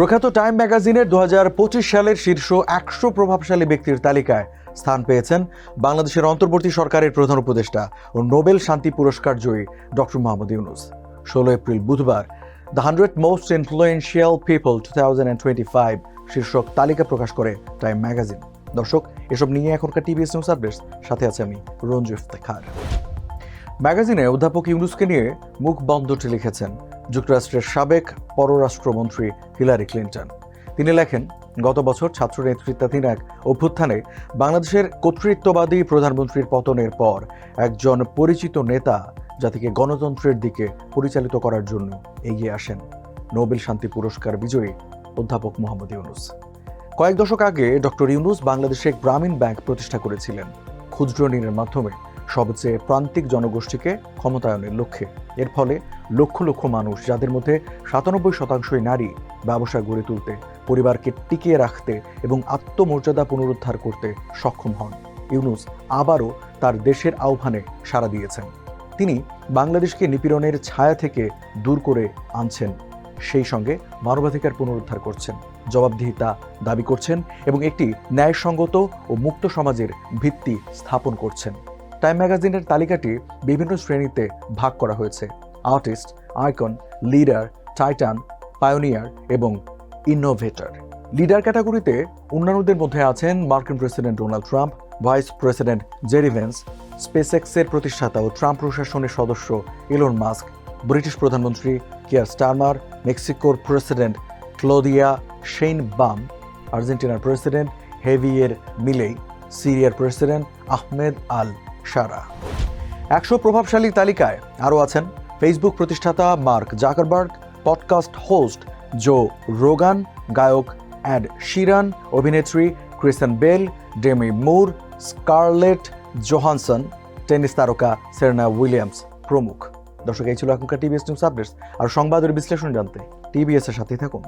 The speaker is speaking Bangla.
প্রখ্যাত টাইম ম্যাগাজিনের দু হাজার পঁচিশ সালের শীর্ষ একশো প্রভাবশালী ব্যক্তির তালিকায় স্থান পেয়েছেন বাংলাদেশের অন্তর্বর্তী সরকারের প্রধান উপদেষ্টা ও নোবেল শান্তি পুরস্কার জয়ী ডক্টর মোহাম্মদ ইউনুস। ষোলো এপ্রিল বুধবার, the hundred most influential people two thousand twenty five শীর্ষক তালিকা প্রকাশ করে টাইম ম্যাগাজিন। দর্শক, এসব নিয়ে এখনকার টিভিএস নিউজ আপডেটস সাথে আছে আমি, রঞ্জু ইফতেখার। ম্যাগাজিনে অধ্যাপক ইউনুসকে নিয়ে মুখ বন্ধটি লিখেছেন যুক্তরাষ্ট্রের সাবেক পররাষ্ট্রমন্ত্রী হিলারি ক্লিন্টন। তিনি লেখেন, গত বছর ছাত্র নেতৃত্বাধীন এক অভ্যুত্থানে বাংলাদেশের কর্তৃত্ববাদী প্রধানমন্ত্রীর পতনের পর একজন পরিচিত নেতা জাতিকে গণতন্ত্রের দিকে পরিচালিত করার জন্য এগিয়ে আসেন। নোবেল শান্তি পুরস্কার বিজয়ী অধ্যাপক মোহাম্মদ ইউনুস। কয়েক দশক আগে ডক্টর ইউনুস বাংলাদেশে গ্রামীণ ব্যাংক প্রতিষ্ঠা করেছিলেন। ক্ষুদ্র ঋণের মাধ্যমে সবচেয়ে প্রান্তিক জনগোষ্ঠীকে ক্ষমতায়নের লক্ষ্যে। এর ফলে লক্ষ লক্ষ মানুষ, যাদের মধ্যে সাতানব্বই শতাংশই নারী, ব্যবসা গড়ে তুলতে, পরিবারকে টিকিয়ে রাখতে এবং আত্মমর্যাদা পুনরুদ্ধার করতে সক্ষম হন। ইউনুস আবারও তার দেশের আহ্বানে সাড়া দিয়েছেন। তিনি বাংলাদেশকে নিপীড়নের ছায়া থেকে দূর করে আনছেন। সেই সঙ্গে মানবাধিকার পুনরুদ্ধার করছেন। জবাবদিহিতা দাবি করছেন এবং একটি ন্যায়সঙ্গত ও মুক্ত সমাজের ভিত্তি স্থাপন করছেন। টাইম ম্যাগাজিনের তালিকাটি বিভিন্ন শ্রেণীতে ভাগ করা হয়েছে। Artist, icon, leader, titan, pioneer এবং ইনোভেটর। লিডার ক্যাটাগরিতে অন্যান্যদের মধ্যে আছেন মার্কিন president Donald Trump, vice president Jerry Vance, স্পেসএক্সের প্রতিষ্ঠাতা ও ট্রাম্প প্রশাসনের সদস্য ইলন মাস্ক, ব্রিটিশ প্রধানমন্ত্রী কিয়ার স্টারমার, মেক্সিকোর প্রেসিডেন্ট ক্লোদিয়া শেইন বাম আর্জেন্টিনার প্রেসিডেন্ট হেভিয়ের মিলেই, সিরিয়ার প্রেসিডেন্ট আহমেদ আল সারা একশো প্রভাবশালী তালিকায় আরও আছেন ফেসবুক প্রতিষ্ঠাতা Mark Zuckerberg, podcast host Joe Rogan, গায়ক অ্যাড শিরান, অভিনেত্রী Kristen Bell, Demi Moore, Scarlett Johansson, tennis তারকা সেরেনা উইলিয়ামস প্রমুখ। দর্শক, এই ছিল এখনকার টিভিএস নিউজ আপডেটস। আর সংবাদের বিশ্লেষণ জানতে টিভিএসের সাথেই থাকুন।